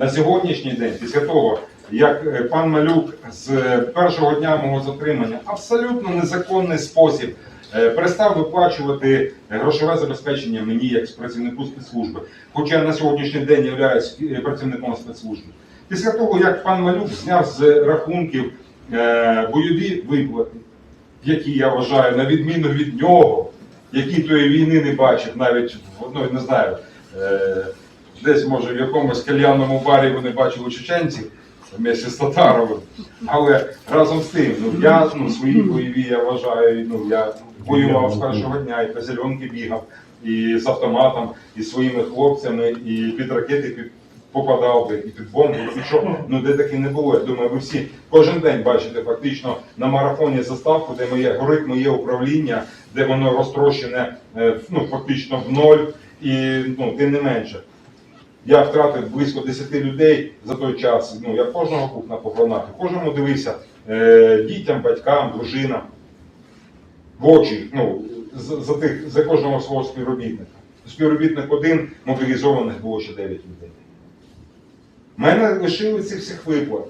На сьогоднішній день, після того, як е, пан Малюк з е, першого дня мого затримання абсолютно незаконний спосіб е, перестав виплачувати грошове забезпечення мені як працівнику спецслужби, хоча я на сьогоднішній день являюсь працівником спецслужби. Після того, як пан Малюк зняв з рахунків бойові виплати, які я вважаю, на відміну від нього, які тої війни не бачив, навіть ну, не знаю, десь може в якомусь кальянному барі вони бачили чеченців вместе з Татаровим. Але разом з тим, ну я ну, свої бойові, я вважаю, ну я воював з першого дня, і по зеленки бігав, і з автоматом, і своїми хлопцями, і під ракети під. Попадав би і під бомбу, і що ну де таке не було. Я думаю, ви всі кожен день бачите фактично на марафоні заставку, де моє горить моє управління, де воно розтрощене е, ну фактично в ноль, і ну тим не менше. Я втратив близько 10 людей за той час. Ну я кожного був на похоронах, кожному дивився е, дітям, батькам, дружинам в очі. Ну за, за тих за кожного свого співробітника. Співробітник один мобілізованих було ще 9 людей. У мене лишили цих всіх виплат.